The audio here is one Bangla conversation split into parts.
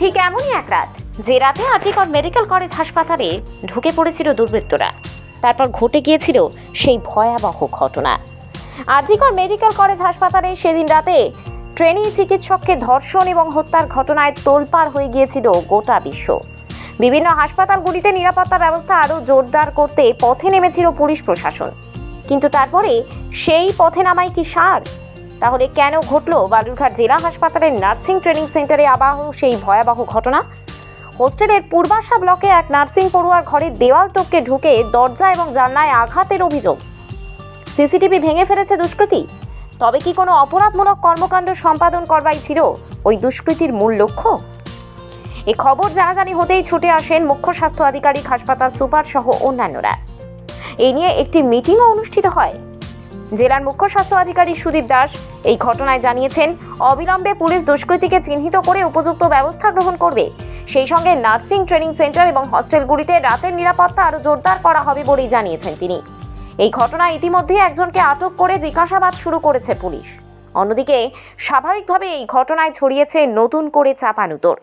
ঠিক এমনই এক রাত, যে রাতে আর্জিকর মেডিকেল কলেজ হাসপাতালে ঢুকে পড়েছিল দুর্বৃত্তরা। তারপর ঘটে গিয়েছিল সেই ভয়াবহ ঘটনা। আর্জিকর মেডিকেল কলেজ হাসপাতালে সেদিন রাতে ট্রেনিং চিকিৎসককে ধর্ষণ এবং হত্যার ঘটনায় তোলপাড় হয়ে গিয়েছিল গোটা বিশ্ব। বিভিন্ন হাসপাতালগুলিতে নিরাপত্তা ব্যবস্থা আরও জোরদার করতে পথে নেমেছিল পুলিশ প্রশাসন। কিন্তু তারপরে সেই পথে নামায় কি সার? তাহলে কেন ঘটল বালুরঘাট জেলা হাসপাতালের নার্সিং ট্রেনিং সেন্টারে আবাহ সেই ভয়াবহ ঘটনা? হোস্টেলের পূর্বাশা ব্লকে এক নার্সিং পড়ুয়ার ঘরে দেওয়াল টপকে ঢুকে দরজা এবং জানলায় আঘাতের অভিযোগ। সিসিটিভি ভেঙে ফেলেছে দুষ্কৃতী। তবে কি কোনো অপরাধমূলক কর্মকাণ্ড সম্পাদন করবাই ছিল ওই দুষ্কৃতির মূল লক্ষ্য? এ খবর জানাজানি হতেই ছুটে আসেন মুখ্য স্বাস্থ্য আধিকারিক হাসপাতাল সুপার সহ অন্যান্যরা। এই নিয়ে একটি মিটিংও অনুষ্ঠিত হয়। জেলার মুখ্য স্বাস্থ্য আধিকারিক সুদীপ দাস এই ঘটনায় জানিয়েছেন, অবিলম্বে পুলিশ দুষ্কৃতীকে চিহ্নিত করে উপযুক্ত ব্যবস্থা গ্রহণ করবে। সেই সঙ্গে নার্সিং ট্রেনিং সেন্টার এবং হস্টেলগুলিতে রাতের নিরাপত্তা আরও জোরদার করা হবে বলেই জানিয়েছেন তিনি। এই ঘটনায় ইতিমধ্যে একজনকে আটক করে জিজ্ঞাসাবাদ শুরু করেছে পুলিশ। অন্যদিকে, স্বাভাবিকভাবে এই ঘটনায় ছড়িয়েছে নতুন করে চাপানুতর।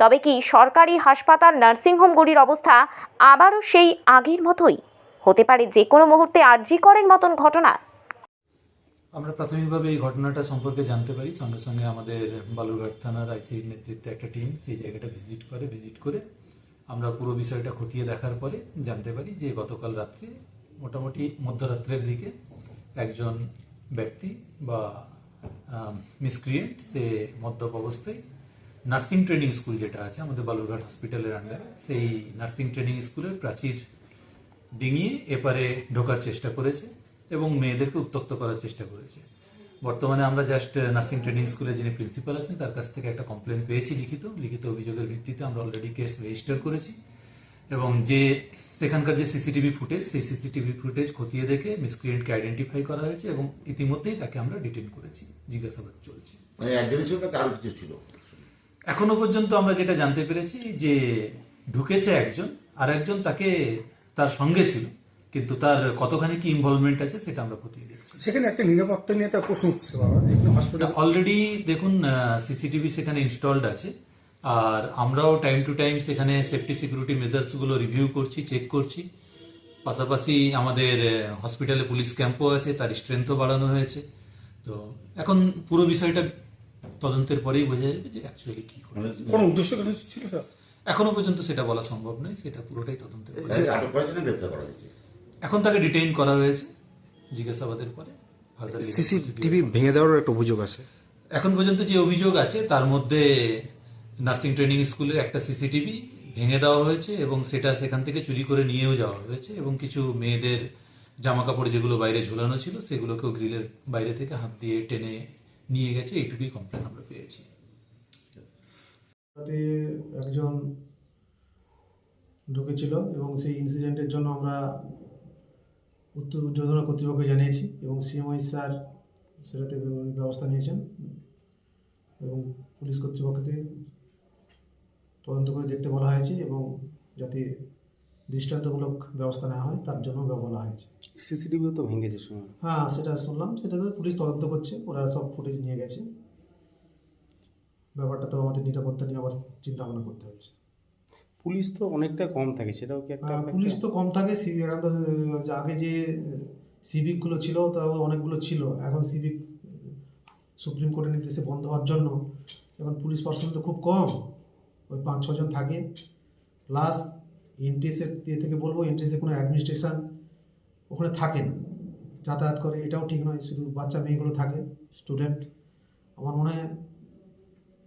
তবে কি সরকারি হাসপাতাল নার্সিংহোমগুলির অবস্থা আবারও সেই আগের মতোই? হতে পারে যে কোনো মুহূর্তে আর্জি করেন মতন ঘটনা? আমরা প্রাথমিকভাবে এই ঘটনাটা সম্পর্কে জানতে পারি। সঙ্গে সঙ্গে আমাদের বালুরঘাট থানার আইসির নেতৃত্বে একটা টিম সেই জায়গাটা ভিজিট করে ভিজিট করে আমরা পুরো বিষয়টা খতিয়ে দেখার পরে জানতে পারি যে গতকাল রাত্রে, মোটামুটি মধ্যরাত্রের দিকে একজন ব্যক্তি বা মিসক্রিয়েন্ট সে মদ্যপ অবস্থায় নার্সিং ট্রেনিং স্কুল যেটা আছে আমাদের বালুরঘাট হসপিটালের আন্ডারে সেই নার্সিং ট্রেনিং স্কুলের প্রাচীর ডিঙিয়ে এপারে ঢোকার চেষ্টা করেছে। এবং মেয়েদেরকে উত্তক্ত করার চেষ্টা করেছে। বর্তমানে আমরা জাস্ট নার্সিং ট্রেনিং স্কুলে যিনি প্রিন্সিপাল আছেন তার কাছ থেকে একটা কমপ্লেন পেয়েছি লিখিত। লিখিত অভিযোগের ভিত্তিতে আমরা অলরেডি কেস রেজিস্টার করেছি। এবং যে সেখানকার যে সিসিটিভি ফুটেজ সেই সিসিটিভি ফুটেজ খতিয়ে দেখে মিসক্রিয়েন্টকে আইডেন্টিফাই করা হয়েছে এবং ইতিমধ্যেই তাকে আমরা ডিটেন করেছি। জিজ্ঞাসাবাদ চলছে। মানে একজনই ছিল নাকি কিছু ছিল? এখনও পর্যন্ত আমরা যেটা জানতে পেরেছি যে ঢুকেছে একজন আর একজন তাকে তার সঙ্গে ছিল। কিন্তু তার কতখানি কি ইনভলভমেন্ট আছে সেটা আমরা খতিয়ে দেখছি। সেখানে একটা নিরাপত্তা নিয়ে তার প্রশ্ন উঠছে বাবা হসপিটাল অলরেডি দেখুন সিসিটিভি সেখানে ইনস্টলড আছে আর আমরাও টাইম টু টাইম সেখানে সেফটি সিকিউরিটি মেজার্সগুলো রিভিউ করছি চেক করছি। পাশাপাশি আমাদের হসপিটালে পুলিশ ক্যাম্পও আছে তার স্ট্রেংথও বাড়ানো হয়েছে। তো এখন পুরো বিষয়টা তদন্তের পরেই বোঝা যাবে যে অ্যাকচুয়ালি কি করে। মানে কোনো উদ্দেশ্য ছিল? এখনও পর্যন্ত সেটা বলা সম্ভব নয় সেটা পুরোটাই তদন্তের এখন তাকে ডিটেইন করা হয়েছে জিজ্ঞাসাবাদের পরে সিসিটিভি। ভেঙে দেওয়ার একটা অভিযোগ আছে। এখন পর্যন্ত যে অভিযোগ আছে তার মধ্যে নার্সিং ট্রেনিং স্কুলের একটা সিসিটিভি ভেঙে দেওয়া হয়েছে এবং সেটা সেখান থেকে চুরি করে নিয়েও যাওয়া হয়েছে এবং কিছু মেয়েদের জামা কাপড় যেগুলো বাইরে ঝুলানো ছিল সেগুলোকেও গ্রিলের বাইরে থেকে হাত দিয়ে টেনে নিয়ে গেছে। এইটুকুই কমপ্লেন আমরা পেয়েছি। তাতে একজন ঢুকেছিল এবং সেই ইনসিডেন্টের জন্য আমরা উত্তর উদ্বোধনা কর্তৃপক্ষকে জানিয়েছি এবং সিএমআই স্যার সেটাতে ব্যবস্থা নিয়েছেন এবং পুলিশ কর্তৃপক্ষকে তদন্ত করে দেখতে বলা হয়েছে এবং যাতে দৃষ্টান্তমূলক ব্যবস্থা নেওয়া হয় তার জন্য বলা হয়েছে। সিসিটিভিও তো ভেঙেছে শুনুন। হ্যাঁ সেটা শুনলাম সেটা তো পুলিশ তদন্ত করছে ওরা সব ফুটেজ নিয়ে গেছে। ব্যাপারটা তো আমাদের নিরাপত্তা নিয়ে আবার চিন্তা ভাবনা করতে হচ্ছে। পুলিশ তো অনেকটা কম থাকে সেটাও কি একটা পুলিশ তো কম থাকে আগে যে সিভিকগুলো ছিল তাও অনেকগুলো ছিল এখন সিভিক সুপ্রিম কোর্টের নির্দেশে বন্ধ হওয়ার জন্য এখন পুলিশ পার্সোনাল তো খুব কম ওই পাঁচ ছজন থাকে। প্লাস এনটিএসের দিয়ে থেকে বলব এনটিএসের কোনো অ্যাডমিনিস্ট্রেশন ওখানে থাকে না। যাতায়াত করে এটাও ঠিক নয় শুধু বাচ্চা মেয়েগুলো থাকে স্টুডেন্ট আমার মনে হয়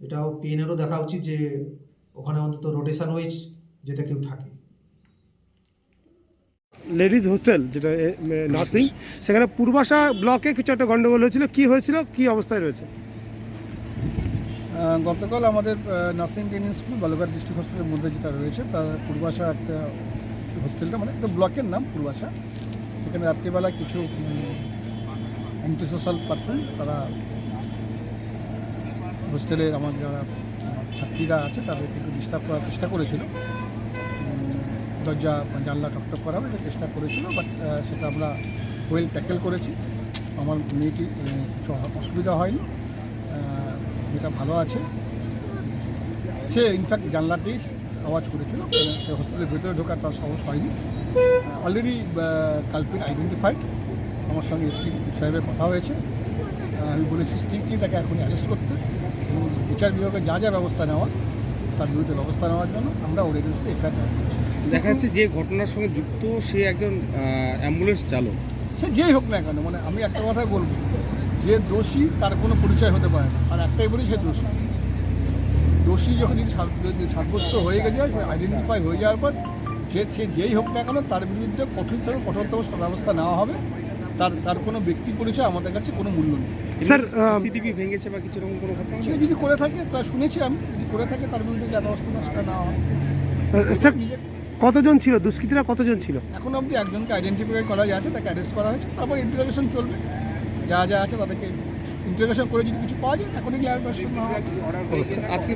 এটাও পিএনেরও দেখা উচিত যে ওখানে অন্তত রোটেশন ওয়াইজ যেটা কেউ থাকে। লেডিজ হোস্টেল যেটা নার্সিং সেখানে পূর্বাশা ব্লকে কিছু একটা গন্ডগোল হয়েছিল কি হয়েছিল কি অবস্থায় রয়েছে? গতকাল আমাদের nursing training school Balurghat district হসপিটালের মধ্যে যেটা রয়েছে তার পূর্বাশা একটা হোস্টেলটা মানে একটা ব্লকের নাম পূর্বাশা। সেখানে রাত্রিবেলা কিছু অ্যান্টি সোশ্যাল পার্সন তারা হোস্টেলের আমার যারা ছাত্রীরা আছে, তাদেরকে একটু ডিস্টার্ব করার চেষ্টা করেছিল। দরজা জানলা টকটক করার একটা চেষ্টা করেছিল বাট সেটা আমরা ওয়েল ট্যাকেল করেছি। আমার মেয়েটি কিছু অসুবিধা হয়নি মেয়েটা ভালো আছে। সে ইনফ্যাক্ট জানলাতেই আওয়াজ করেছিল সে হোস্টেলের ভেতরে ঢোকার তার সাহস হয়নি। অলরেডি কালপিট আইডেন্টিফাইড আমার সঙ্গে এসপি সাহেবের কথা হয়েছে। আমি বলেছি স্ট্রিক্টলি তাকে এখন অ্যারেস্ট করতে। বিচার বিভাগে যা যা ব্যবস্থা নেওয়া তার বিরুদ্ধে ব্যবস্থা নেওয়ার জন্য আমরা ওর এগেনস্টে এফআইআর করেছি। দেখা যাচ্ছে যে ঘটনার সঙ্গে যুক্ত সে একজন অ্যাম্বুলেন্স চালক। সে যেই হোক না কেন মানে আমি একটা কথাই বলব যে দোষী তার কোনো পরিচয় হতে পারে না। আর একটাই বলি সে দোষী। দোষী যখন যদি সাব- সাব্যস্ত হয়ে গেছে আইডেন্টিফাই হয়ে যাওয়ার পর সে সে যেই হোক না কেন তার বিরুদ্ধে কঠিন থেকে কঠোরতম ব্যবস্থা নেওয়া হবে। তার তার কোনো ব্যক্তি পরিচয় আমাদের কাছে কোনো মূল্য নেই। স্যার আহ, সিসিটিভি ভেঙেছে বা কিছু কোনো ঘটনা সে যদি করে থাকে তা শুনেছি আমি যদি করে থাকে তার বিরুদ্ধে যা ব্যবস্থা নেওয়া সেটা হয়। স্যার কতজন ছিল? দুষ্কৃতীরা কতজন ছিল? এখন অবধি একজনকে আইডেন্টিফাই করা যাচ্ছে তাকে অ্যারেস্ট করা হয়েছে তারপর ইন্টারোগেশন চলবে। যা যা আছে তাদেরকে ইন্টারোগেশন করে যদি কিছু পাওয়া যায় এখনই হয় আজকে